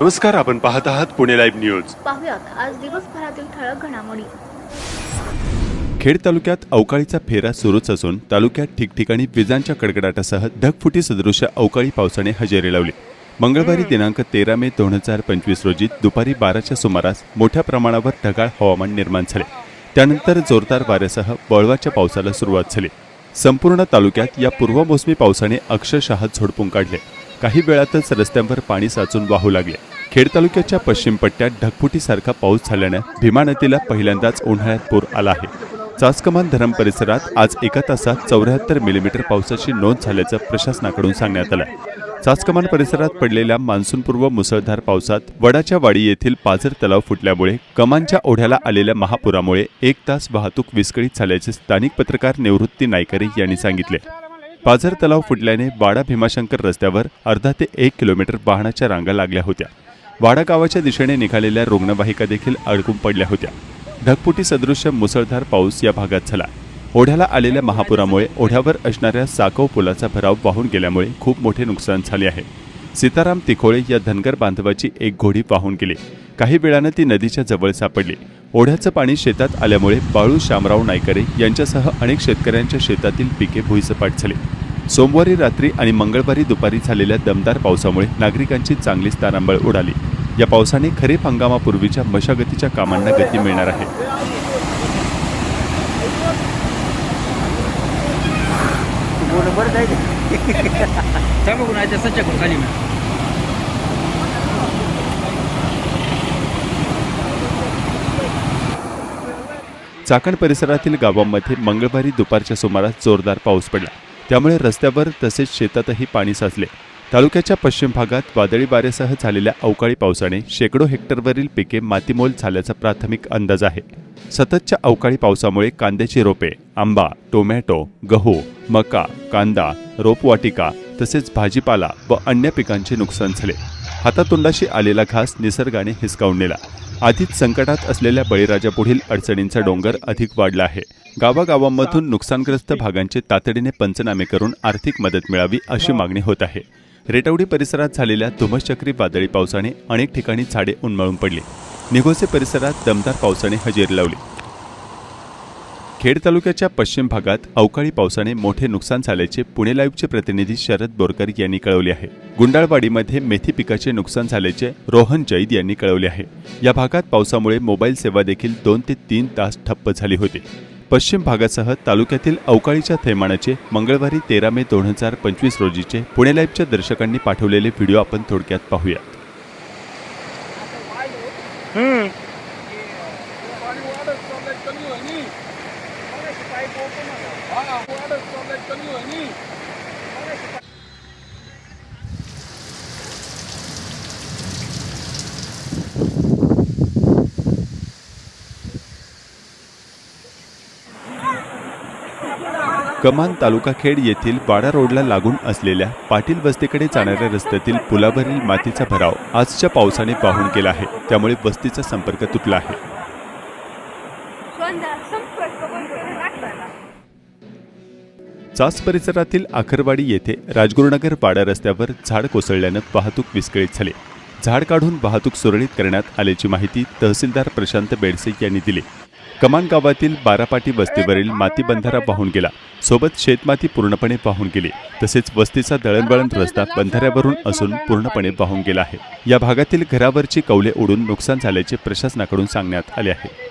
नमस्कार आपण पाहत आहात पुणे लाईव्ह न्यूज. पाहुयात आज दिवसभरातील ठळक घडामोडी. खेड तालुक्यात अवकाळीचा फेरा सुरूच असून तालुक्यात ठिकठिकाणी विजांच्या कडकडाटासह ढगफुटी सदृश अवकाळी पावसाने हजेरी लावली. मंगळवारी दिनांक तेरा मे दोन हजार पंचवीस रोजी दुपारी बाराच्या सुमारास मोठ्या प्रमाणावर ढगाळ हवामान निर्माण झाले. त्यानंतर जोरदार वाऱ्यासह वळवाच्या पावसाला सुरुवात झाली. संपूर्ण तालुक्यात या पूर्वमोसमी पावसाने अक्षरशः झोडपून काढले. काही वेळातच रस्त्यांवर पाणी साचून वाहू लागले. खेड तालुक्याच्या पश्चिम पट्ट्यात ढगफुटीसारखा पाऊस झाल्यानं भीमा नदीला पहिल्यांदाच उन्हाळ्यात पूर आला आहे. चासकमान धरण परिसरात आज एका तासात चौऱ्याहत्तर मिलीमीटर पावसाची नोंद झाल्याचं प्रशासनाकडून सांगण्यात आलं चाचकमान परिसरात पडलेल्या मान्सूनपूर्व मुसळधार पावसात वडाच्या वाडी येथील पाझर तलाव फुटल्यामुळे कमानच्या ओढ्याला आलेल्या महापुरामुळे एक तास वाहतूक विस्कळीत झाल्याचे स्थानिक पत्रकार निवृत्ती नायकरे यांनी सांगितले. पाझर तलाव फुटल्याने वाडा भीमाशंकर रस्त्यावर अर्धा ते एक किलोमीटर वाहनाच्या रांगा लागल्या होत्या. वाडा गावाच्या दिशेने निघालेल्या रुग्णवाहिका देखील अडकून पडल्या होत्या. ढगफुटी सदृश्य मुसळधार पाऊस या भागात झाला. ओढ्याला आलेल्या महापुरामुळे ओढ्यावर असणाऱ्या साकव पुलाचा भराव वाहून गेल्यामुळे खूप मोठे नुकसान झाले आहे. सीताराम तिखोळे या धनगर बांधवाची एक घोडी वाहून गेली. काही वेळानं ती नदीच्या जवळ सापडली. ओढ्याचं पाणी शेतात आल्यामुळे बाळू शामराव नायकरे यांच्यासह अनेक शेतकऱ्यांच्या शेतातील पिके भुईसपाट झाली. सोमवारी रात्री आणि मंगळवारी दुपारी झालेल्या दमदार पावसामुळे नागरिकांची चांगलीच तारांबळ उडाली. या पावसाने खरीप हंगामापूर्वीच्या मशागतीच्या कामांना गती मिळणार आहे. बरोबर जायचं सांगा कोण आहे सच्चा कोण खाली मी चाकण परिसरातील गावांमध्ये मंगळवारी दुपारच्या सुमारास जोरदार पाऊस पडला. त्यामुळे रस्त्यावर तसेच शेतातही पाणी साचले. तालुक्याच्या पश्चिम भागात वादळी वाऱ्यासह झालेल्या अवकाळी पावसाने शेकडो हेक्टरवरील पिके मातीमोल झाल्याचा प्राथमिक अंदाज आहे. सततच्या अवकाळी पावसामुळे कांद्याची रोपे आंबा टोमॅटो गहू मका कांदा रोपवाटिका तसेच भाजीपाला व अन्य पिकांचे नुकसान झाले. हातातोंडाशी आलेला घास निसर्गाने हिसकावून नेला. आधीच संकटात असलेल्या बळीराजापुढील अडचणींचा डोंगर अधिक वाढला आहे. गावागावांमधून नुकसानग्रस्त भागांचे तातडीने पंचनामे करून आर्थिक मदत मिळावी अशी मागणी होत आहे. रेटवडी परिसरात झालेल्या धुमश्चक्री वादळी पावसाने अनेक ठिकाणी झाडे उन्मळून पडली. निघोसे परिसरात दमदार पावसाने हजेरी लावली. खेड तालुक्याच्या पश्चिम भागात अवकाळी पावसाने मोठे नुकसान झाल्याचे पुणे लाईव्हचे प्रतिनिधी शरद बोरकर यांनी कळवले आहे. गुंडाळवाडीमध्ये मेथी पिकाचे नुकसान झाल्याचे रोहन जैद यांनी कळवले आहे. या भागात पावसामुळे मोबाईल सेवा देखील दोन ते तीन तास ठप्प झाली होती. पश्चिम भागासह तालुक्यातील अवकाळीच्या थैमानाचे मंगळवारी तेरा मे दोन हजार पंचवीस रोजीचे पुणे लाईव्हच्या दर्शकांनी पाठवलेले व्हिडिओ आपण थोडक्यात पाहूया कमान तालुका खेड येथील वाडा रोडला लागून असलेल्या पाटील वस्तीकडे जाणाऱ्या रस्त्यातील पुलावरील मातीचा भराव आजच्या पावसाने वाहून गेला आहे. त्यामुळे वस्तीचा संपर्क तुटला आहे. चास परिसरातील आखरवाडी येथे राजगुरुनगर वाडा रस्त्यावर झाड कोसळल्यानं वाहतूक विस्कळीत झाली. झाड काढून वाहतूक सुरळीत करण्यात आल्याची माहिती तहसीलदार प्रशांत बेडसे यांनी दिली. कमान गावातील बारापाटी वस्तीवरील माती बंधारा वाहून गेला. सोबत शेतमाती पूर्णपणे वाहून गेली. तसेच वस्तीचा दळणवळण रस्ता बंधाऱ्यावरून असून पूर्णपणे वाहून गेला आहे. या भागातील घरावरची कौले उडून नुकसान झाल्याचे प्रशासनाकडून सांगण्यात आले आहे.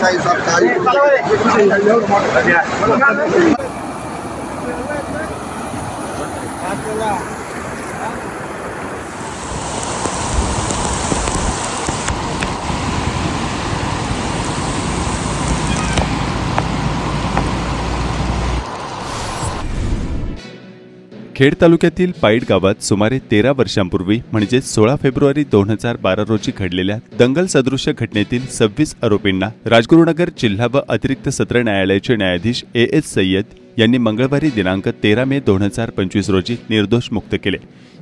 काही खेड तालुक्यातील पाईट गावात सुमारे तेरा वर्षांपूर्वी म्हणजे सोळा फेब्रुवारी दोन हजार बारा रोजी घडलेल्या दंगल सदृश्य घटनेतील सव्वीस आरोपींना राजगुरुनगर जिल्हा व अतिरिक्त सत्र न्यायालयाचे न्यायाधीश ए एस सय्यद यांनी मंगळवारी दिनांक तेरा मे दोन हजार पंचवीस रोजी निर्दोष मुक्त केले.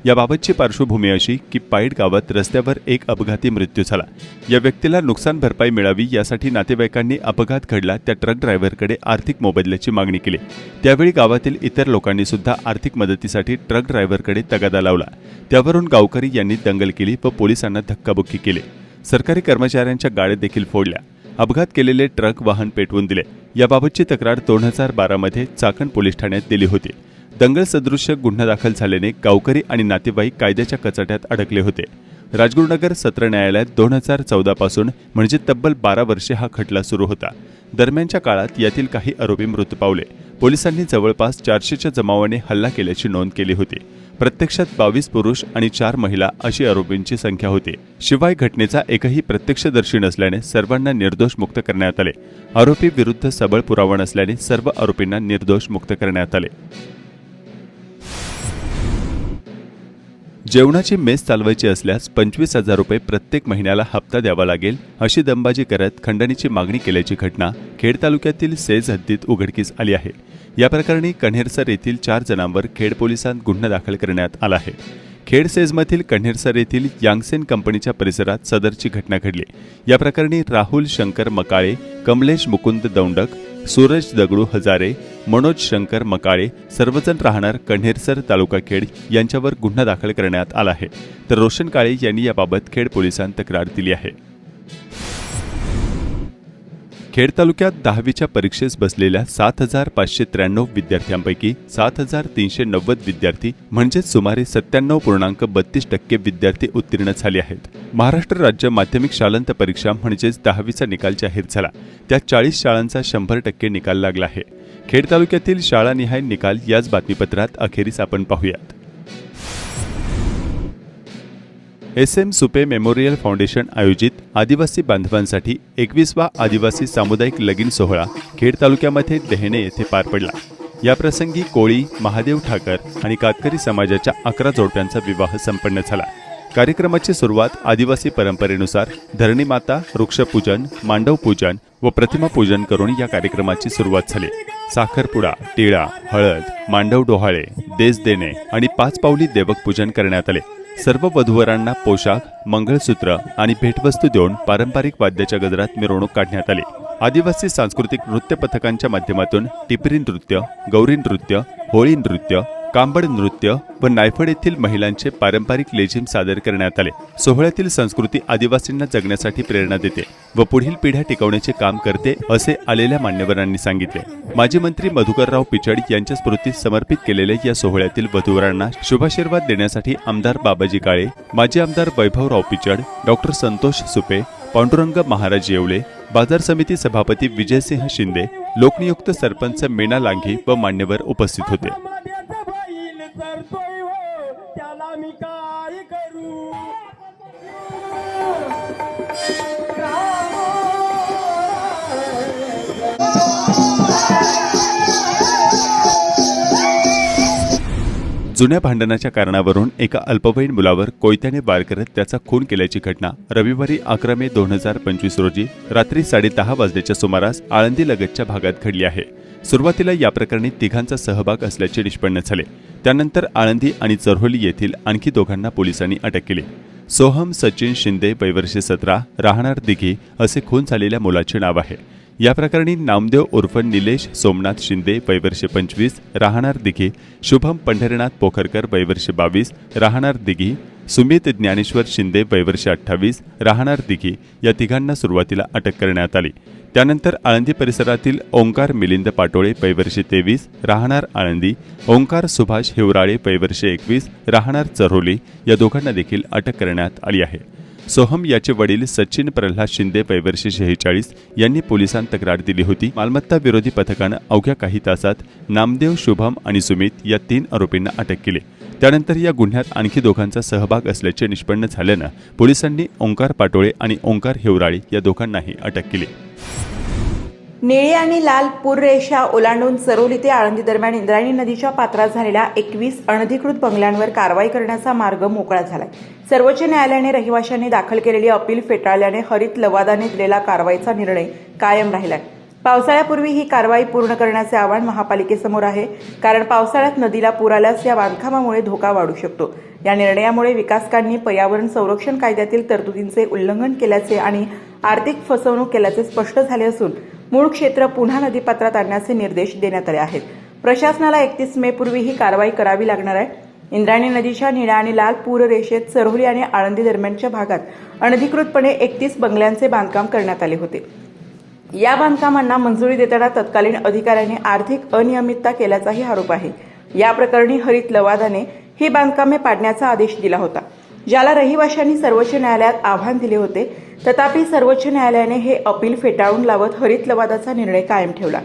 याबाबतची पार्श्वभूमी अशी की पाईट गावात रस्त्यावर एक अपघाती मृत्यू झाला. या व्यक्तीला नुकसान भरपाई मिळावी यासाठी नातेवाईकांनी अपघात घडला त्या ट्रक ड्रायव्हरकडे आर्थिक मोबदल्याची मागणी केली. त्यावेळी गावातील इतर लोकांनी सुद्धा आर्थिक मदतीसाठी ट्रक ड्रायव्हरकडे तगादा लावला. त्यावरून गावकरी यांनी दंगल केली व पोलिसांना धक्काबुक्की केली. सरकारी कर्मचाऱ्यांच्या गाड्या देखील फोडल्या. अपघात केलेले ट्रक वाहन पेटवून दिले. याबाबतची तक्रार दोन हजार बारामध्ये चाकण पोलीस ठाण्यात दिली होती. दंगल सदृश्य गुन्हा दाखल झाल्याने गावकरी आणि नातेवाईक कायद्याच्या कचाट्यात अडकले होते. राजगुरुनगर सत्र न्यायालयात दोन हजार चौदापासून म्हणजे तब्बल बारा वर्षे हा खटला सुरू होता. दरम्यानच्या काळात यातील काही आरोपी मृत्यू पावले. पोलिसांनी जवळपास चारशेच्या जमावाने हल्ला केल्याची नोंद केली होती. प्रत्यक्षात बावीस पुरुष आणि चार महिला अशी आरोपींची संख्या होती. शिवाय घटनेचा एकही प्रत्यक्षदर्शी नसल्याने सर्वांना निर्दोष मुक्त करण्यात आले. आरोपी विरुद्ध सबळ पुरावा नसल्याने सर्व आरोपींना निर्दोष मुक्त करण्यात आले. जेवणाची मेस चालवायची असल्यास पंचवीस हजार रुपये प्रत्येक महिन्याला हप्ता द्यावा लागेल अशी दंबाजी करत खंडणीची मागणी केल्याची घटना खेड तालुक्यातील सेज हद्दीत उघडकीस आली आहे. या प्रकरणी कण्हेरसर येथील चार जणांवर खेड पोलिसांत गुन्हा दाखल करण्यात आला आहे. खेड सेजमधील कण्हेरसर येथील यांगसेन कंपनीच्या परिसरात सदरची घटना घडली. या प्रकरणी राहुल शंकर मकाळे कमलेश मुकुंद दौंडक सूरज दगडू हजारे मनोज शंकर मकाळे सर्वजण राहणार कण्हेरसर तालुका खेड यांच्यावर गुन्हा दाखल करण्यात आला आहे. तर रोशन काळे यांनी याबाबत खेड पोलिसांत तक्रार दिली आहे. खेड तालुक्यात दहावीच्या परीक्षेस बसलेल्या सात हजार पाचशे त्र्याण्णव विद्यार्थ्यांपैकी सात हजार तीनशे नव्वद विद्यार्थी म्हणजेच सुमारे सत्त्याण्णव पूर्णांक बत्तीस टक्के विद्यार्थी उत्तीर्ण झाले आहेत. महाराष्ट्र राज्य माध्यमिक शालांत परीक्षा म्हणजेच दहावीचा निकाल जाहीर झाला. त्यात चाळीस शाळांचा शंभर टक्के निकाल लागला आहे. खेड तालुक्यातील शाळानिहाय निकाल याच बातमीपत्रात अखेरीस आपण पाहूयात. S M Supe memorial foundation आयोजित आदिवासी बांधवांसाठी एकवीसवा आदिवासी सामुदायिक लगीन सोहळा खेड तालुक्यामध्ये देहणे येथे पार पडला. या प्रसंगी कोळी महादेव ठाकर आणि कातकरी समाजाच्या अकरा जोडप्यांचा विवाह संपन्न झाला. कार्यक्रमाची सुरुवात आदिवासी परंपरेनुसार धरणीमाता वृक्षपूजन मांडव पूजन व प्रतिमा पूजन करून या कार्यक्रमाची सुरुवात झाली. साखरपुडा टिळा हळद मांडव डोहाळे देश देणे आणि पाच पावली देवक पूजन करण्यात आले. सर्व वधूवरांना पोशाख मंगळसूत्र आणि भेटवस्तू देऊन पारंपरिक वाद्याच्या गजरात मिरवणूक काढण्यात आली. आदिवासी सांस्कृतिक नृत्य पथकांच्या माध्यमातून टिपरी नृत्य गौरी नृत्य होळी नृत्य कांबड नृत्य व नायफड येथील महिलांचे पारंपरिक लेझिम सादर करण्यात आले. सोहळ्यातील संस्कृती आदिवासींना जगण्यासाठी प्रेरणा देते व पुढील पिढ्या टिकवण्याचे काम करते असे आलेल्या मान्यवरांनी सांगितले. माजी मंत्री मधुकरराव पिचड यांच्या स्मृतीस समर्पित केलेल्या या सोहळ्यातील वधूवरांना शुभाशीर्वाद देण्यासाठी आमदार बाबाजी काळे माजी आमदार वैभवराव पिचड डॉक्टर संतोष सुपे पांडुरंग महाराज येवले बाजार समिती सभापती विजयसिंह शिंदे लोकनियुक्त सरपंच मीना लांघी व मान्यवर उपस्थित होते. करतोय हो त्याला मी काय करू? जुन्या भांडणाच्या कारणावरून एका अल्पवयीन मुलावर कोयत्याने वार करत त्याचा खून केल्याची घटना रविवारी अकरा मे दोन हजार पंचवीस रोजी रात्री साडेदहा वाजल्याच्या सुमारास आळंदी लगतच्या भागात घडली आहे. सुरुवातीला या प्रकरणी तिघांचा सहभाग असल्याचे निष्पन्न झाले. त्यानंतर आळंदी आणि चरहोली येथील आणखी दोघांना पोलिसांनी अटक केली. सोहम सचिन शिंदे वैवर्षी सतरा राहणार दिघी असे खून झालेल्या मुलाचे नाव आहे. या प्रकरणी नामदेव उर्फ निलेश सोमनाथ शिंदे वैवर्षे पंचवीस राहणार दिघी शुभम पंढरीनाथ पोखरकर वैवर्षे बावीस राहणार दिघी सुमित ज्ञानेश्वर शिंदे वैवर्षे अठ्ठावीस राहणार दिघी या तिघांना सुरुवातीला अटक करण्यात आली. त्यानंतर आळंदी परिसरातील ओंकार मिलिंद पाटोळे पैवर्षे तेवीस राहणार आळंदी ओंकार सुभाष हिवराळे पैवर्षे एकवीस राहणार चरोली या दोघांना देखील अटक करण्यात आली आहे. सोहम याचे वडील सचिन प्रल्हाद शिंदे वयवर्षी शेहेचाळीस यांनी पोलिसांत तक्रार दिली होती. मालमत्ता विरोधी पथकानं अवघ्या काही तासात नामदेव शुभम आणि सुमित या तीन आरोपींना अटक केली. त्यानंतर या गुन्ह्यात आणखी दोघांचा सहभाग असल्याचे निष्पन्न झाल्यानं पोलिसांनी ओंकार पाटोळे आणि ओंकार हेवराळे या दोघांनाही अटक केली. निळी आणि लाल पूररेषा ओलांडून सरोली ते आळंदी दरम्यान इंद्रायणी नदीच्या पात्रात झालेल्या एकवीस अनधिकृत बंगल्यांवर कारवाई करण्याचा मार्ग मोकळा झालाय. सर्वोच्च न्यायालयाने रहिवाशांनी दाखल केलेली अपील फेटाळल्याने हरित लवादाने दिलेला कारवाईचा निर्णय कायम राहिलाय. पावसाळ्यापूर्वी ही कारवाई पूर्ण करण्याचे आव्हान महापालिकेसमोर आहे. कारण पावसाळ्यात नदीला पूर आल्यास या बांधकामामुळे धोका वाढू शकतो. या निर्णयामुळे विकासकांनी पर्यावरण संरक्षण कायद्यातील तरतुदींचे उल्लंघन केल्याचे आणि आर्थिक फसवणूक केल्याचे स्पष्ट झाले असून मूळ क्षेत्र पुन्हा नदीपात्रात आणण्याचे निर्देश देण्यात आले आहेत. प्रशासनाला एकतीस मे पूर्वी ही कारवाई करावी लागणार आहे. इंद्रायणी नदीच्या निळ्या आणि लाल पूर रेषेत सरोली आणि आळंदी दरम्यानच्या भागात अनधिकृतपणे एकतीस बंगल्यांचे बांधकाम करण्यात आले होते. या बांधकामांना मंजुरी देताना तत्कालीन अधिकाऱ्यांनी आर्थिक अनियमितता केल्याचाही आरोप आहे. या प्रकरणी हरित लवादाने ही बांधकामे पाडण्याचा आदेश दिला होता. ज्याला रहिवाशांनी सर्वोच्च न्यायालयात आव्हान दिले होते तथापि सर्वोच्च न्यायालयाने हे अपील फेटाळून लावत हरित लवादाचा निर्णय कायम ठेवला.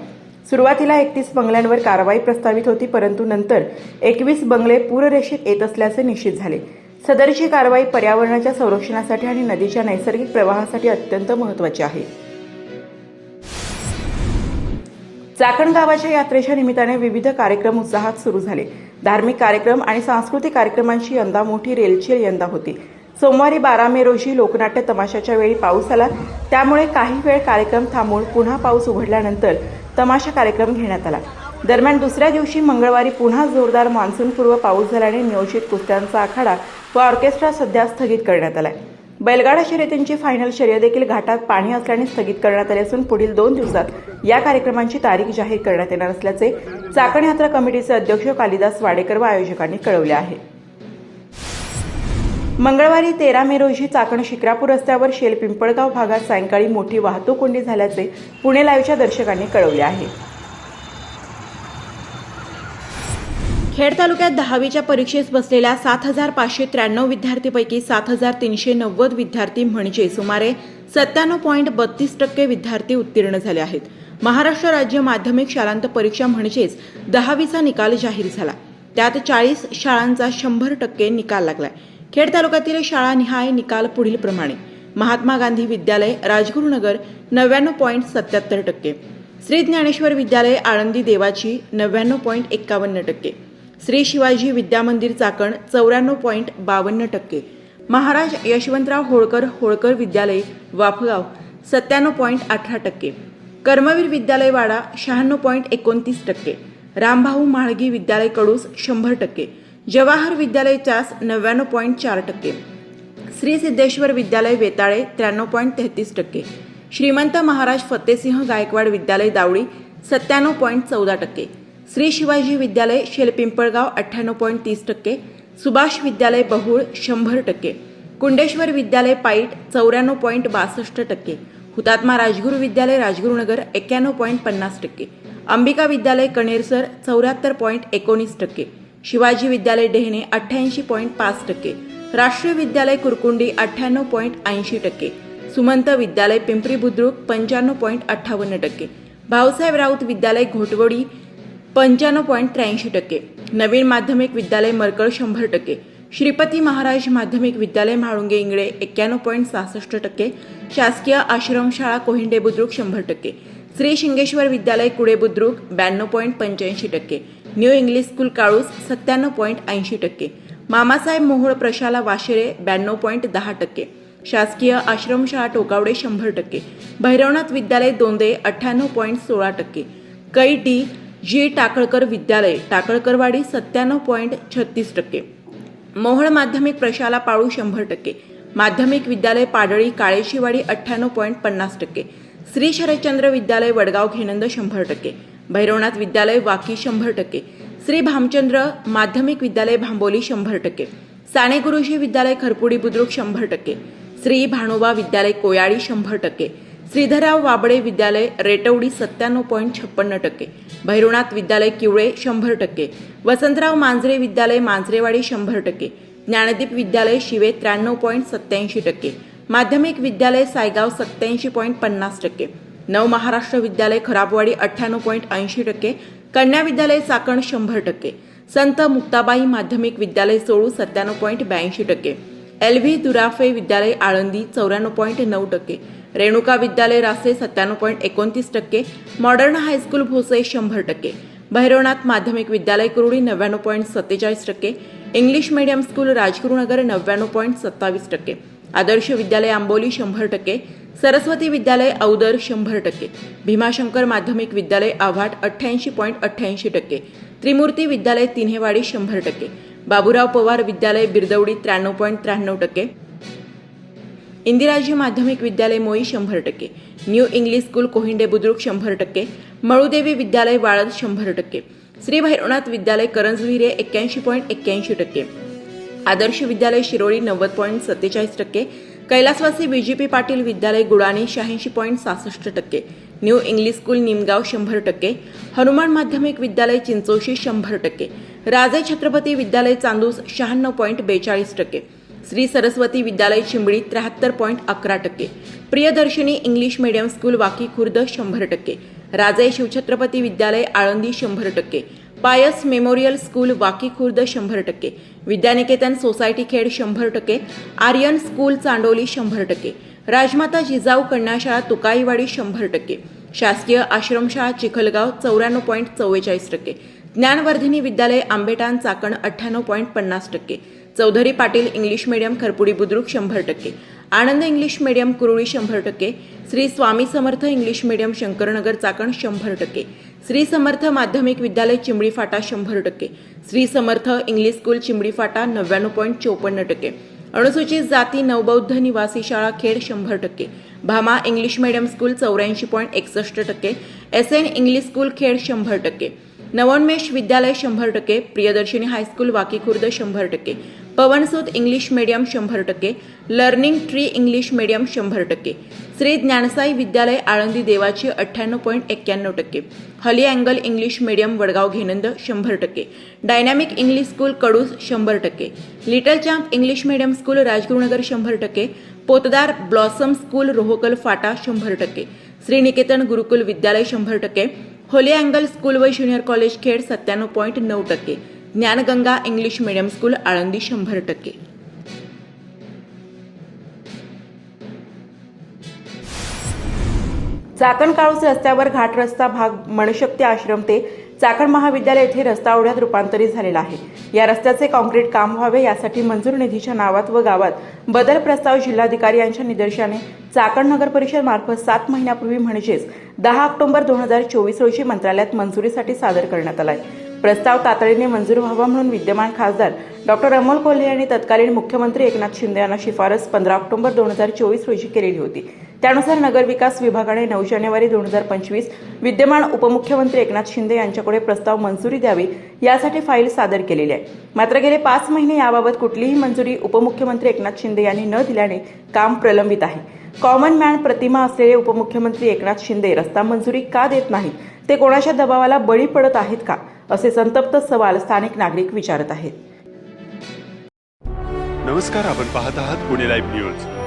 सुरुवातीला एकतीस बंगल्यांवर कारवाई प्रस्तावित होती परंतु नंतर एकवीस बंगले पूररेषेत येत असल्याचे निश्चित झाले. सदरची कारवाई पर्यावरणाच्या संरक्षणासाठी आणि नदीच्या नैसर्गिक प्रवाहासाठी अत्यंत महत्वाची आहे. चाकण गावाच्या यात्रेच्या निमित्ताने विविध कार्यक्रम उत्साहात सुरू झाले. धार्मिक कार्यक्रम आणि सांस्कृतिक कार्यक्रमांची यंदा मोठी रेलचेल यंदा होती. सोमवारी बारा मे रोजी लोकनाट्य तमाशाच्या वेळी पाऊस आला. त्यामुळे काही वेळ कार्यक्रम थांबून पुन्हा पाऊस उघडल्यानंतर तमाशा कार्यक्रम घेण्यात आला. दरम्यान दुसऱ्या दिवशी मंगळवारी पुन्हा जोरदार मान्सूनपूर्व पाऊस झाल्याने नियोजित कुस्त्यांचा आखाडा व ऑर्केस्ट्रा सध्या स्थगित करण्यात आला आहे बैलगाडा शर्यतींची फायनल शर्यत देखील घाटात पाणी असल्याने स्थगित करण्यात आली असून पुढील दोन दिवसात या कार्यक्रमांची तारीख जाहीर करण्यात येणार असल्याचे चाकण यात्रा कमिटीचे अध्यक्ष कालिदास वाडेकर व आयोजकांनी कळवले आहे. मंगळवारी तेरा मे रोजी चाकण शिक्रापूर रस्त्यावर शेल पिंपळगाव भागात सायंकाळी मोठी वाहतूक कोंडी झाल्याचे पुणे लाईव्हच्या दर्शकांनी कळवले आहे. खेड तालुक्यात दहावीच्या परीक्षेस बसलेल्या सात हजार पाचशे त्र्याण्णव विद्यार्थीपैकी सात हजार तीनशे नव्वद विद्यार्थी म्हणजे सुमारे सत्त्याण्णव पॉईंट बत्तीस टक्के विद्यार्थी उत्तीर्ण झाले आहेत. महाराष्ट्र राज्य माध्यमिक शालांत परीक्षा म्हणजेच दहावीचा निकाल जाहीर झाला. त्यात चाळीस शाळांचा शंभर टक्के निकाल लागलाय. खेड तालुक्यातील शाळानिहाय निकाल पुढील प्रमाणे. महात्मा गांधी विद्यालय राजगुरुनगर नव्याण्णव पॉईंट सत्याहत्तर टक्के. श्री ज्ञानेश्वर विद्यालय आळंदी देवाची नव्याण्णव पॉईंट एक्कावन्न टक्के. श्री शिवाजी विद्यामंदिर चाकण चौऱ्याण्णव पॉईंट बावन्न टक्के. महाराज यशवंतराव होळकर होळकर विद्यालय वाफगाव सत्त्याण्णव पॉईंट अठरा टक्के. कर्मवीर विद्यालय वाडा शहाण्णव पॉईंट एकोणतीस टक्के. रामभाऊ म्हाळगी विद्यालय कडूस शंभर टक्के. जवाहर विद्यालय चास नव्याण्णव पॉईंट चार टक्के. श्री सिद्धेश्वर विद्यालय वेताळे त्र्याण्णव पॉईंट तेहतीस टक्के. श्रीमंत महाराज फतेसिंह गायकवाड विद्यालय दावळी सत्त्याण्णव पॉईंट चौदा टक्के. श्री शिवाजी विद्यालय शेलपिंपळगाव अठ्ठ्याण्णव पॉईंट तीस टक्के सुभाष विद्यालय बहुळ शंभर टक्के कुंडेश्वर विद्यालय पाईट चौऱ्याण्णव पॉईंट बासष्ट टक्के हुतात्मा राजगुरू विद्यालय राजगुरुनगर एक्क्याण्णव पॉईंट पन्नास टक्के अंबिका विद्यालय कणेरसर चौऱ्याहत्तर पॉईंट एकोणीस टक्के शिवाजी विद्यालय डेहणे अठ्ठ्याऐंशी पॉईंट पाच टक्के राष्ट्रीय विद्यालय कुरकुंडी अठ्ठ्याण्णव पॉईंट ऐंशी टक्के सुमंत विद्यालय पिंपरी बुद्रुक पंच्याण्णव पॉईंट अठ्ठावन्न टक्के भाऊसाहेब राऊत विद्यालय घोटवडी पंच्याण्णव पॉईंट त्र्याऐंशी टक्के. नवीन माध्यमिक विद्यालय मरकळ शंभर टक्के. श्रीपती महाराज माध्यमिक विद्यालय म्हाळुंगे इंगळे एक्क्याण्णव पॉईंट सहासष्ट टक्के. शासकीय आश्रमशाळा कोहिंडे बुद्रुक शंभर टक्के. श्री शिंगेश्वर विद्यालय कुडे बुद्रुक ब्याण्णव पॉईंट पंच्याऐंशी टक्के. न्यू इंग्लिश स्कूल काळूस सत्त्याण्णव पॉईंट ऐंशी टक्के. मामासाहेब मोहोळ प्रशाला वाशिरे ब्याण्णव पॉईंट दहा टक्के. शासकीय आश्रमशाळा टोकावडे शंभर टक्के. भैरवनाथ विद्यालय दोंदे अठ्ठ्याण्णव पॉईंट सोळा टक्के. कै डी जी टाकळकर विद्यालय टाकळकरवाडी सत्त्याण्णव पॉईंट छत्तीस टक्के. मोहळ माध्यमिक प्रशाला पाळू शंभर टक्के. माध्यमिक विद्यालय पाडळी काळेशीवाडी अठ्ठ्याण्णव पॉईंट पन्नास टक्के. श्री शरदचंद्र विद्यालय वडगाव घेनंद शंभर टक्के. भैरवनाथ विद्यालय वाकी शंभर टक्के. श्री भामचंद्र माध्यमिक विद्यालय भांबोली शंभर टक्के. साने गुरुजी विद्यालय खरपुडी बुद्रुक शंभर टक्के. श्री भानुबा विद्यालय कोयाळी शंभर टक्के. श्रीधरराव वाबडे विद्यालय रेटवडी सत्त्याण्णव पॉईंट छप्पन्न टक्के. भैरवनाथ विद्यालय किवळे शंभर टक्के. वसंतराव मांजरे विद्यालय मांजरेवाडी शंभर टक्के. ज्ञानदीप विद्यालय शिवे त्र्याण्णव पॉईंट सत्त्याऐंशी टक्के. माध्यमिक विद्यालय सायगाव सत्त्याऐंशी पॉईंट पन्नास टक्के. नवमहाराष्ट्र विद्यालय खराबवाडी अठ्ठ्याण्णव पॉईंट ऐंशी टक्के. कन्या विद्यालय चाकण शंभर टक्के. संत मुक्ताबाई माध्यमिक विद्यालय सोळू सत्त्याण्णव पॉईंट ब्याऐंशी टक्के. एल व्ही दुराफे विद्यालय आळंदी चौऱ्याण्णव पॉईंट नऊ टक्के. रेणुका विद्यालय रासे सत्त्याण्णव पॉईंट एकोणतीस टक्के मॉडर्न हायस्कूल भोसे शंभर टक्के भैरवनाथ माध्यमिक विद्यालय कुरुडी नव्याण्णव पॉईंट सत्तेचाळीस टक्के इंग्लिश मीडियम स्कूल राजगुरुनगर नव्याण्णव पॉईंट सत्तावीस टक्के आदर्श विद्यालय आंबोली शंभर टक्के सरस्वती विद्यालय औदर शंभर टक्के भीमाशंकर माध्यमिक विद्यालय आव्हाट अठ्ठ्याऐंशी पॉईंट अठ्ठ्याऐंशी टक्के त्रिमूर्ती विद्यालय तिन्हेवाडी शंभर टक्के बाबुराव पवार विद्यालय बिरदवडी त्र्याण्णव पॉईंट त्र्याण्णव टक्के इंदिराजी माध्यमिक विद्यालय मोई शंभर टक्के new English school Kohinde Budruk शंभर टक्के मळुदेवी विद्यालय वाळद शंभर टक्के श्री भैरवनाथ विद्यालय करंजविरे एक्क्याऐंशी पॉईंट एक्क्याऐंशी टक्के आदर्श विद्यालय शिरोळी नव्वद पॉईंट सत्तेचाळीस टक्के कैलासवासी बीजीपी पाटील विद्यालय गुडाणे शहाऐंशी पॉईंट सहासष्ट टक्के न्यू इंग्लिश स्कूल निमगाव शंभर टक्के हनुमान माध्यमिक विद्यालय चिंचोशी शंभर टक्के राजे छत्रपती विद्यालय चांदूस शहाण्णव पॉईंट बेचाळीस टक्के श्री सरस्वती विद्यालय चिंबळी त्र्याहत्तर पॉईंट अकरा टक्के. Priyadarshini English medium school Waki Khurd शंभर टक्के. राजे शिवछत्रपती विद्यालय आळंदी शंभर टक्के. पायस मेमोरियल स्कूल वाकी खुर्द शंभर टक्के. विद्यानिकेतन सोसायटी खेड शंभर टक्के. आर्यन स्कूल चांडोली शंभर टक्के. राजमाता जिजाऊ कन्याशाळा तुकाईवाडी शंभर टक्के. शासकीय आश्रमशाळा चिखलगाव चौऱ्याण्णव पॉईंट चव्वेचाळीस टक्के. ज्ञानवर्धिनी विद्यालय आंबेटान चाकण अठ्ठ्याण्णव पॉईंट पन्नास टक्के. चौधरी पाटील इंग्लिश मीडियम खरपुडी बुद्रुक शंभर टक्के. आनंद इंग्लिश मीडियम कुरुळी शंभर टक्के. श्री स्वामी समर्थ इंग्लिश मीडियम शंकरनगर चाकण शंभर टक्के. श्री समर्थ माध्यमिक विद्यालय चिंबडी फाटा शंभर टक्के. श्री समर्थ इंग्लिश स्कूल चिंबडी फाटा नव्याण्णव पॉईंट चोपन्न टक्के. अनुसूचित जाती नवबौद्ध निवासी शाळा खेड शंभर टक्के. भामा इंग्लिश मीडियम स्कूल चौऱ्याऐंशी पॉईंट एकसष्ट टक्के. S N English school Khed शंभर टक्के. नवोन्मेष विद्यालय शंभर टक्के. प्रियदर्शिनी हायस्कूल वाकी खुर्द शंभर टक्के. पवनसूत इंग्लिश मीडियम शंभर टक्के लर्निंग ट्री इंग्लिश मीडियम शंभर टक्के. श्री ज्ञानसाई विद्यालय आळंदी देवाची अठ्ठ्याण्णव पॉईंट एक्क्याण्णव टक्के. हली अँगल इंग्लिश मीडियम वडगाव घेनंद शंभर टक्के. डायनॅमिक इंग्लिश स्कूल कडूस शंभर टक्के. Little champ English medium school Rajgurunagar शंभर टक्के. पोतदार ब्लॉसम स्कूल रोहकल फाटा शंभर टक्के. श्रीनिकेतन गुरुकुल विद्यालय शंभर टक्के. होली अँगल स्कूल व ज्युनियर कॉलेज खेड सत्त्याण्णव पॉईंट नऊ टक्के. Dnyanganga English medium school Alandi शंभर टक्के. चाकण काळूस रस्त्यावर घाट रस्ता भाग मनशक्ती आश्रम ते चाकण महाविद्यालय येथे रस्ता ओढ्यात रूपांतरित झालेला आहे. या रस्त्याचे कॉन्क्रीट काम व्हावे यासाठी मंजूर निधीच्या नावात व गावात बदल प्रस्ताव जिल्हाधिकारी यांच्या निदर्शनाने चाकण नगर परिषद मार्फत सात महिन्यापूर्वी म्हणजेच दहा ऑक्टोबर दोन हजार चोवीस रोजी मंत्रालयात मंजुरीसाठी सादर करण्यात आला आहे. प्रस्ताव तातडीने मंजूर व्हावा म्हणून विद्यमान खासदार डॉक्टर अमोल कोल्हे यांनी तत्कालीन मुख्यमंत्री एकनाथ शिंदे यांना शिफारस पंधरा ऑक्टोबर दोन हजार चोवीस रोजी केलेली होती. त्यानुसार नगरविकास विभागाने नऊ जानेवारी दोन हजार पंचवीस विद्यमान उपमुख्यमंत्री एकनाथ शिंदे यांच्याकडे प्रस्ताव मंजुरी द्यावी यासाठी फाईल सादर केलेली आहे. मात्र गेले पाच महिने याबाबत कुठलीही मंजुरी उपमुख्यमंत्री एकनाथ शिंदे यांनी न दिल्याने काम प्रलंबित आहे. कॉमन मॅन प्रतिमा असलेले उपमुख्यमंत्री एकनाथ शिंदे रस्ता मंजुरी का देत नाहीत? ते कोणाच्या दबावाला बळी पडत आहेत का? असे संतप्त सवाल स्थानिक नागरिक विचारत आहेत. नमस्कार आपण पाहत आहात पुणे लाईव्ह न्यूज.